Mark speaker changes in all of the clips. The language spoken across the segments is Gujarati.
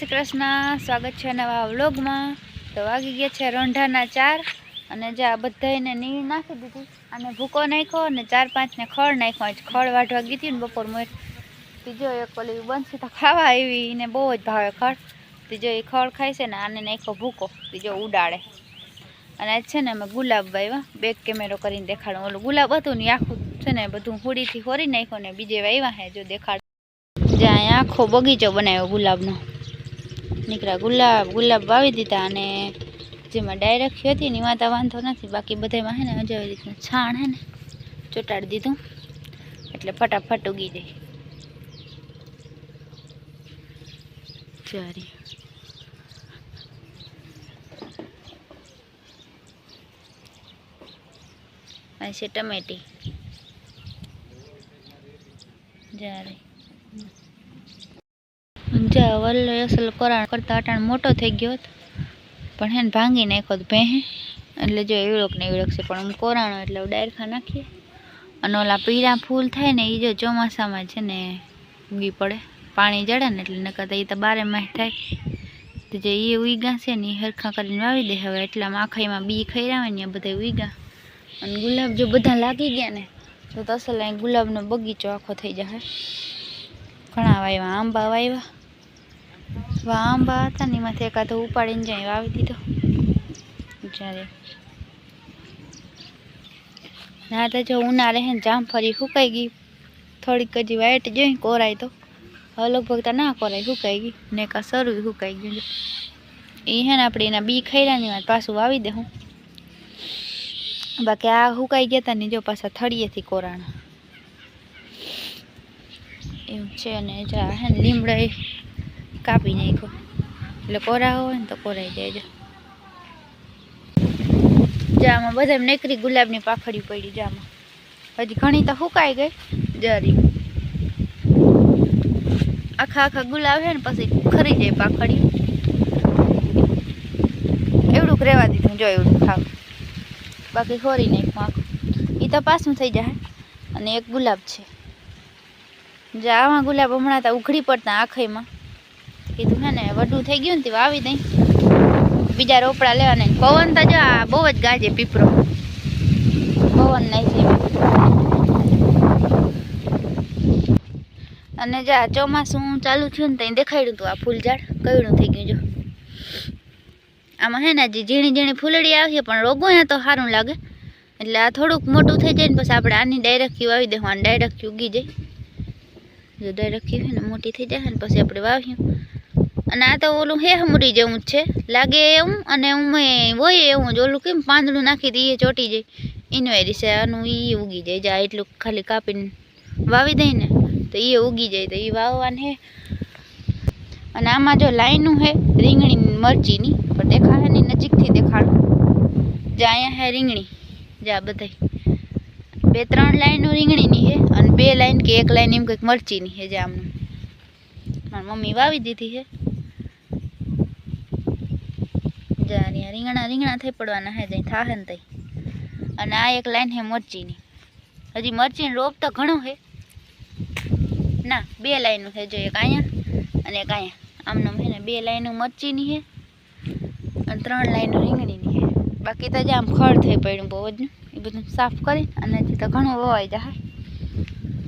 Speaker 1: શ્રી કૃષ્ણ. સ્વાગત છે નવા વ્લોગમાં. તો વાગી ગયા છે રોંઢાના ચાર અને જે આ બધાને નીર નાખી દીધી અને ભૂકો નાખ્યો અને ચાર પાંચને ખળ નાખ્યો. આજ ખળ વાઢવા ગઈ ને બપોર મોર. ત્રીજો એક ઓલી બંસી તો ખાવા આવી એને બહુ જ ભાવે ખળ. ત્રીજો એ ખળ ખાય છે ને આને નાખ્યો ભૂકો. ત્રીજો ઉડાડે. અને આજ છે ને અમે ગુલાબ વાવ્યા. બેક કેમેરો કરીને દેખાડું. ઓલું ગુલાબ હતું ને આખું છે ને બધું હુડીથી હોરી નાખ્યો ને બીજે વાવ્યા હે, જો દેખાડ જ્યાં અહીંયા આખો બગીચો બનાવ્યો ગુલાબનો. નીકળ્યા, ગુલાબ ગુલાબ વાવી દીધા અને જેમાં ડાયરેક્ટ હતી ને એમાં વાંધો નથી, બાકી બધામાં હે ને હજી આવી રીતનું છાણ હે ને ચોટાડી દીધું, એટલે ફટાફટ ઉગી જાય ચારી. અહીં છે ટમેટી. જારે જા વલ્લો અસલ કોરાણ કરતા અટાણ મોટો થઈ ગયો હતો. પણ હે ને ભાંગી નાખ્યો તો ભેહે. એટલે જો એવડોક ને એવડોક છે, પણ હું કોરાણો એટલે ડાયરખા નાખીએ. અને ઓલા પીળા ફૂલ થાય ને એ જો ચોમાસામાં છે ને ઉગી પડે. પાણી જડે ને એટલે નકર એ તો બારે માસ થાય. તો જે એ ઉઈગા છે ને એ હરખા કરીને વાવી દે હવે. એટલામાં આખાઈમાં બી ખૈરાવે ને બધા ઉઈગા. અને ગુલાબ જો બધા લાગી ગયા ને, તો તસલ ગુલાબનો બગીચો આખો થઈ જશે. ઘણા વાવ્યા આંબા વાવ્યા વા આંબા હતા ને એમાંથી ઉપાડીને જાય વાવી દીધો. જ્યારે ના તો જો ઉનાળે હે જામફળી સુકાઈ ગઈ. થોડીક હજી વાઈટ જોઈ કોરાય તો. હવે લગભગ તો ના કોરાય, સુકાઈ ગઈ. ને કા સરું સુકાઈ ગયું એ હે ને આપણે એના બી ખૈરાની વાત પાછું વાવી દે હું. બાકી આ સુકાઈ ગયા હતા ને જો પાછા થળીએથી કોરાણા. એવું છે અને જા હે ને લીમડા કાપી નાખ્યો. એટલે કોરા હોય ને તો કોરાઈ જાય. છે જામાં બધા નેકરી ગુલાબની પાખડી પડી જામાં. હજી ઘણી તો સુકાઈ ગઈ. જરી. આખા આખા ગુલાબ છે ને પછી ખરી જાય પાખડી. એવડું રહેવા દીધું, જો એવડું ખાવ. બાકી ખોરી નાખ્યું આખું. એ તો પાછું થઈ જાય. અને એક ગુલાબ છે. જે, આવા ગુલાબ હમણાં તો ઉઘડી પડતા આખઈમાં. કીધું હે ને, વડું થઈ ગયું ને, તે વાવી દઈ બીજા રોપડા લેવાના પવન તો જો આ બહુ જ ગાજે પીપરો પવન નહીં છે. અને આ ચોમાસું ચાલુ થયું ને ત્યાં દેખાડ્યું હતું આ ફૂલઝાડ. કયું થઈ ગયું જો. આમાં હે ને, હજી ઝીણી ઝીણી ફૂલડી આવી પણ રોગો ને તો સારું લાગે. એટલે આ થોડુંક મોટું થઈ જાય ને, પછી આપણે આની ડાયરેક્ટ વાવી દેવું આને ડાયરેક્ટ ઉગી જાય. જો ડાયરેક્ટ ને, મોટી થઈ જાય ને, પછી આપણે વાવ્યું અને આ તો ઓલું હે હમરી જેવું જ છે. લાગે એવું અને ઉમે હોય એવું જ. ઓલું કેમ પાંદડું નાખી દઈએ ચોટી જાય. ઇન્વાયરી છે, આનું એ ઉગી જાય. જા એટલું ખાલી કાપીને વાવી દઈ ને, તો એ ઉગી જાય. તો એ વાવવાનું હે. અને આમાં જો લાઈનું હે, રીંગણી મરચીની, પણ દેખાડે નહીં નજીકથી દેખાડું. જા અહીંયા હે રીંગણી. જા બધાય. બે ત્રણ લાઈનનું રીંગણીની છે અને બે લાઈન કે એક લાઈન એમ કંઈક મરચીની છે જે આમનું. મારી મમ્મી વાવી દીધી છે જા અહીંયા રીંગણા રીંગણા થઈ પડવાના હે જઈ થાહે ને તઈ. અને આ એક લાઈન છે મરચીની. હજી મરચીનું રોપ તો ઘણું છે ના, બે લાઈનું છે જો એક અહીંયા અને એક અહીંયા આમનું છે ને બે લાઈનો મરચીની છે અને ત્રણ લાઈનો રીંગણીની છે બાકી તો જ આમ ખડ થઈ પડ્યું બહુ જ એ બધું સાફ કરી અને હજી તો ઘણું વવાઈ જાય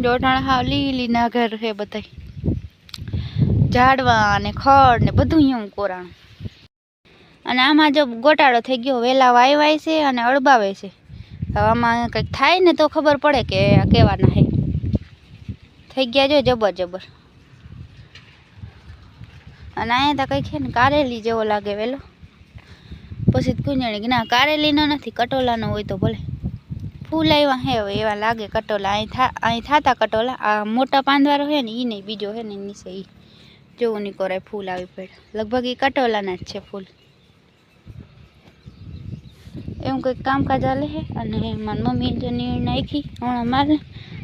Speaker 1: જોટાણા હાવ લીલી ના ઘર છે બધા ઝાડવા અને ખડ ને બધું એવું કોરાણું. અને આમાં જો ગોટાળો થઈ ગયો વેલા વાયવાય છે અને અળબાવે છે. આમાં કંઈક થાય ને તો ખબર પડે કે કહેવાના હે થઈ ગયા જો જબર જબર. અને અહીંયા તો કંઈક છે ને કારેલી જેવો લાગે વેલો. પછી કુંજણી ના, કારેલીનો નથી, કટોલાનો હોય તો ભલે. ફૂલ આવ્યા હે એવા લાગે કટોલા. અહીં થા, અહીં થતા કટોલા. આ મોટા પાંદવારો હે ને એ નહીં, બીજો હે ને નીચે એ જોવું નહીં કોરાય ફૂલ આવી પડે. લગભગ એ કટોલાના જ છે ફૂલ. એવું કંઈક કામકાજ હાલે છે અને મારી મમ્મી જો નીર નાખી હમણાં મારે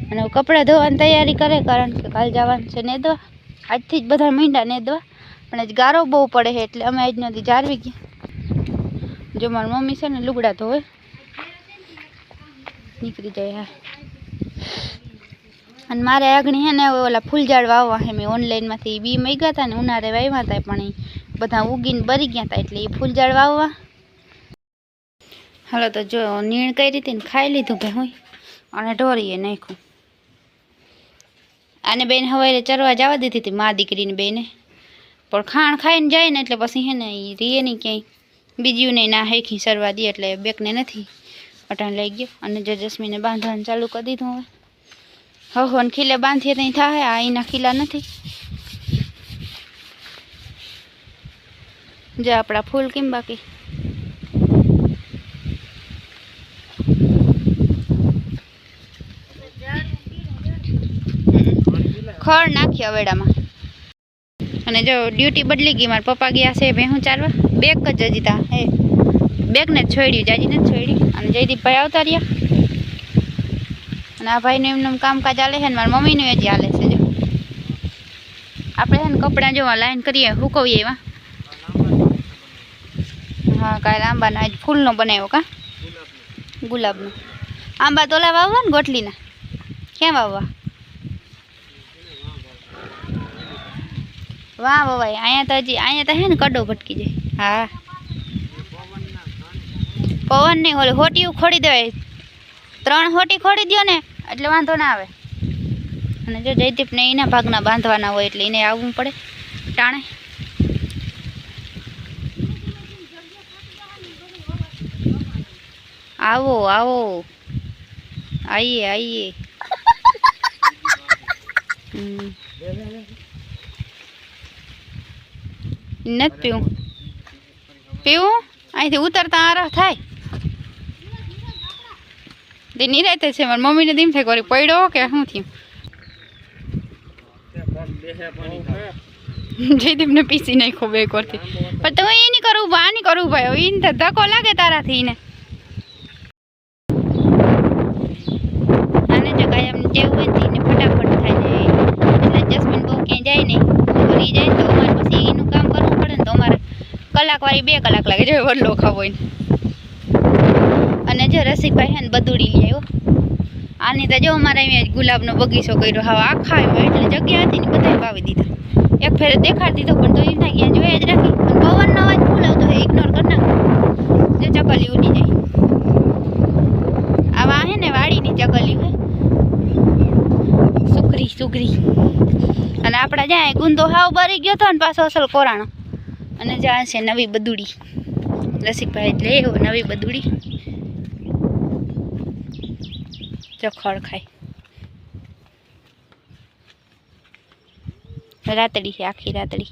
Speaker 1: અને કપડાં ધોવાની તૈયારી કરે, કારણ કે કાલ જવાનું છે નેદવા. આજથી જ બધા મીંડા નેદવા. પણ આજ ગારો બહુ પડે છે, એટલે અમે આજ નથી જાળવી ગયા. જો મારી મમ્મી છે ને લુગડા ધોવે. નીકળી જાય હા. અને મારે આગળ હે ને ઓલા ફૂલઝાડ વાવવા હે મેં ઓનલાઈનમાંથી બી મગ્યા હતા ને ઉનાળે વાવ્યા હતા પણ એ બધા ઉગીને બરી ગયા હતા એટલે એ ફૂલઝાડ વાવવા હાલો, તો જો, નીણ કઈ ને ખાઈ લીધું ભાઈ હું અને ઢોરીએ નાખ્યું. આને બેન હવારે ચરવા જવા દીધી હતી મા દીકરીને બેને. પણ ખાણ ખાઈને જાય ને એટલે પછી હે ને એ રીએ નહીં ક્યાંય. બીજું નહીં ના હેખી સરવા દે એટલે બેકને નથી. અટાણ લઈ ગયો અને જો જસ્મીને બાંધવાનું ચાલુ કરી દીધું હવે. હો હો, ને ખીલે બાંધીએ ત્યાં થાય આ એના ખીલા નથી. જો, આપણા ફૂલ કેમ બાકી? ખડ નાખ્યો વેડામાં અને જો ડ્યુટી બદલી ગઈ, મારા પપ્પા ગયા છે ભેહું ચાલવા? બેગ જ હજી તા, હે. બેગને જ છોડ્યું જાજીને જ છોડ્યું. અને જયદીપભાઈ આવતા રહ્યા. અને આ ભાઈનું એમનું કામકાજ ચાલે છે ને, મારા મમ્મીનું એ જ ચાલે છે, જો. આપણે છે ને કપડાં જોવા લાઈન કરીએ, હુકવીએ એવા. હા, કાલે આંબાના ફૂલનો બનાવ્યો કા? ગુલાબનો. આંબા તોલા વાવવા ને ગોટલીના. ક્યાં વાવવા? વાહ વવાય અહીંયા તો હજી અહીંયા તો હે ને કડો ભટકી જાય. હા. પવન નહીં ઓલે હોટી ખોડી દેવાય. ત્રણ હોટી ખોડી દ્યો ને, એટલે વાંધો ના આવે. અને જો જયદીપને એના ભાગના બાંધવાના હોય એટલે એને આવવું પડે. ટાણે. આવો આવો. આઈએ આઈએ. હમ. નથી પીવું. પીવું? અહીંથી ઉતરતા આરહ થાય. તે નિરાતે છે, મારી મમ્મીને દીમ થાય કરી પડ્યો કે શું થયું? જયદીપને પીસી નાખો બે કોરથી. પણ તમે એ નહીં કરવું આ નહીં કરવું ભાઈ. એને ધક્કો લાગે તારાથી એને આને જો કાંઈ એમ ટેવ હોય ને એને ફટાફટ થાય છે એટલે જસ્મીન બહુ ક્યાંય જાય નહીં ફરી જાય ને તો અમારે પછી એનું કામ કરવું પડે ને તો અમારે કલાક વાળી બે કલાક લાગે જો વડલો ખાવો હોય ને. અને જો રસિકભાઈ હે ને બધુડી લઈ આવ્યો. આની તો જો અમારે અહીંયા ગુલાબનો બગીચો કર્યો, હવે આખા એમાં એટલે જગ્યા હતી ને બધાય વાવી દીધા. એક ફેર દેખાડી દીધો પણ તો એના થાય કે જોયા જ રાખી. પણ પવનનો અવાજ ફૂલ આવતો હોય ઇગ્નોર કરી નાખો. જો ચકલી ઉડી જાય. આવા હે ને વાડીની ચકલી હોય સુકરી સુકરી અને આપણા જ્યાં ગુંદો હાવ ભરી ગયો હતો ને પાછો અસલ કોરાણો. અને જ્યાં છે નવી બદુડી. રસિકભાઈ એટલે એવો નવી બદુડી. ચખડ ખાય. રાતડી છે, આખી રાતડી.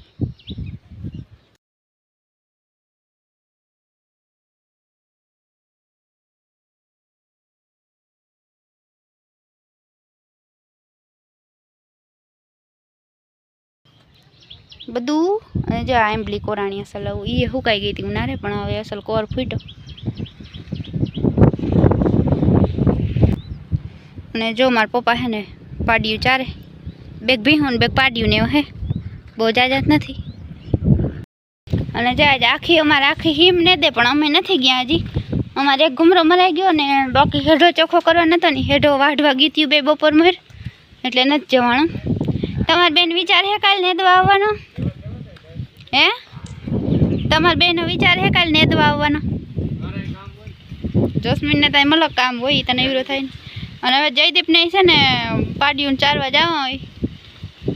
Speaker 1: બધું જો આ એમ્બલી કોરાણી અસલ એ હુકાઈ ગઈ હતી? ઉનારે પણ હવે અસલ કોર ફૂટ્યો. અને જો મારા પપ્પા હે ને પાડ્યું ચારે, બેગ ભીહું ને બેગ પાડ્યું ને એવું હે, બહુ જાજાત નથી. અને જા આજ આખી, અમારે આખી હિમ ને દે, પણ અમે નથી ગયા હજી. અમારે એક ઘુમરો મરાઈ ગયો ને, બાકી હેઢો ચોખ્ખો કરવા નતો ને, હેઢો વાઢવા ગીત્યું બે બપોર મોર એટલે નથી જવાનું. તમારી બેન વિચાર હે કાલ નેદવા આવવાનો? હે? તમારા બેનનો વિચાર હે કાલે નેદવા આવવાનો? જોસ્મીનને તો મલક કામ હોય તને એવરો થાય ને. અને હવે જયદીપને છે ને પાડિયું ચારવા જવા હોય.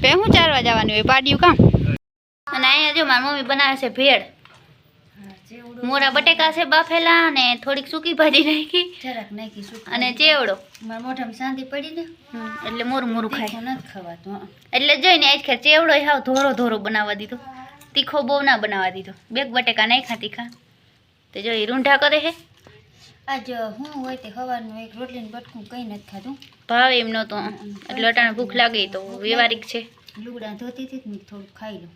Speaker 1: પે હું ચારવા જવાનું હોય? પાડિયું કામ? અને અહીંયા જો મારી મમ્મી બનાવે છે ભેળ. મોરા બટેકા છે બાફેલા અને થોડીક સૂકી ભાજી નાખી.
Speaker 2: જરાક નાખી શું
Speaker 1: અને ચેવડો.
Speaker 2: મારા મોઢામાં શાંતિ પડી ને?
Speaker 1: એટલે મોરું મોરું ખાય.
Speaker 2: નથી ખવાતું.
Speaker 1: એટલે જોઈને આજ ખેર ચેવડો હાવ ધોરો ધોરો બનાવવા દીધો. તીખો બહુ ના બનાવવા દીધો. બેગ બટેકા નાખ્યા તીખા. તો જો એ રૂંઢા કરે છે
Speaker 2: આજ હું હોય તે સવારનું એક રોટલી બટકું કંઈ નથી ખાધું.
Speaker 1: ભાવ એમ નહોતો એટલે અટાણે ભૂખ લાગી તો વ્યવહારિક છે.
Speaker 2: લુગડા ધોતી હતી ને થોડુંક ખાઈ લઉં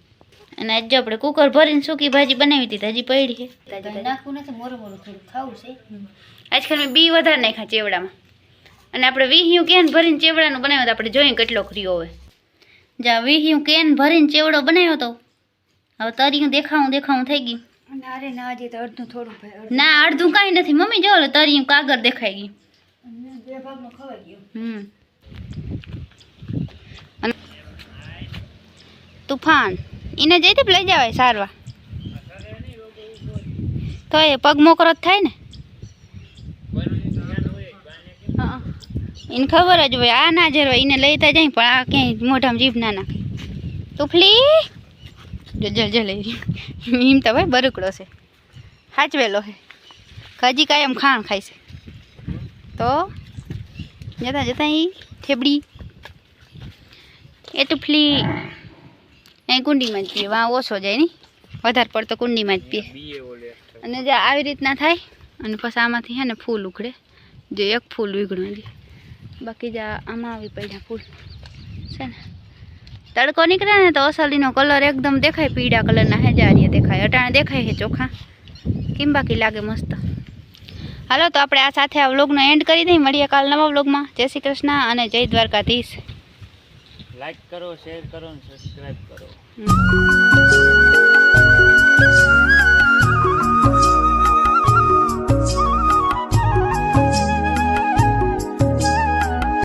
Speaker 1: અને આજે આપણે કુકર ભરીને સૂકી ભાજી બનાવી હતી હજી પડી છે.
Speaker 2: નાખવું નથી મોરું મોરું થોડું ખાવું છે.
Speaker 1: આજકાલ મેં બી વધારે નાખ્યા ચેવડામાં. અને આપણે વીહ્યું કેન ભરીને ચેવડાનું બનાવ્યો તો આપણે જોઈએ કેટલો ખરીયો હોય જ્યાં વીહ્યું કેન ભરીને ચેવડો બનાવ્યો તો હવે તરિયું દેખાવું દેખાવું થઈ ગયું.
Speaker 2: અરે ના તો અડધું થોડું
Speaker 1: ના અડધું કાંઈ નથી. મમ્મી જો ઓલું તરિયું કાગર દેખાઈ
Speaker 2: બે ખવાઈ ગયું.
Speaker 1: હમ. તુફાન. એને જઈથી લઈ જવાય સારવા તો એ પગ મોકરો જ થાય ને. હા. એને ખબર જ હોય આ ના જરવાય એને લઈતા જાય પણ આ ક્યાંય મોઢામાં જીભ ના નાખે. તુફલી! જો જલ જલ એમ તો ભાઈ બરકડો છે. હાચવેલો છે. હજી કાયમ ખાણ ખાય છે. તો જતા જતા એ થેબડી, એ તુફલી અહીં કુંડીમાં જ પીએ. વાં ઓછો જાય નહીં. વધારે પડતો કુંડીમાં જ પીએ. અને જે આવી રીતના થાય, અને પછી આમાંથી હે ને ફૂલ ઉઘડે. જો એક ફૂલ ઉઘડું બાકી જ આમાં આવી પડ્યા ફૂલ. છે ને? તડકો નીકળે ને તો અસલીનો કલર એકદમ દેખાય પીળા કલરના હેજારીએ દેખાય અટાણે દેખાય છે ચોખા. કેમ બાકી લાગે મસ્ત? હાલો તો આપણે આ સાથે આ વ્લોગનો એન્ડ કરી દઈએ. મળીએ કાલ નવા વ્લોગમાં જય શ્રી કૃષ્ણ અને જય દ્વારકાધીશ.
Speaker 3: લાઈક કરો શેર કરો અને સબસ્ક્રાઇબ કરો.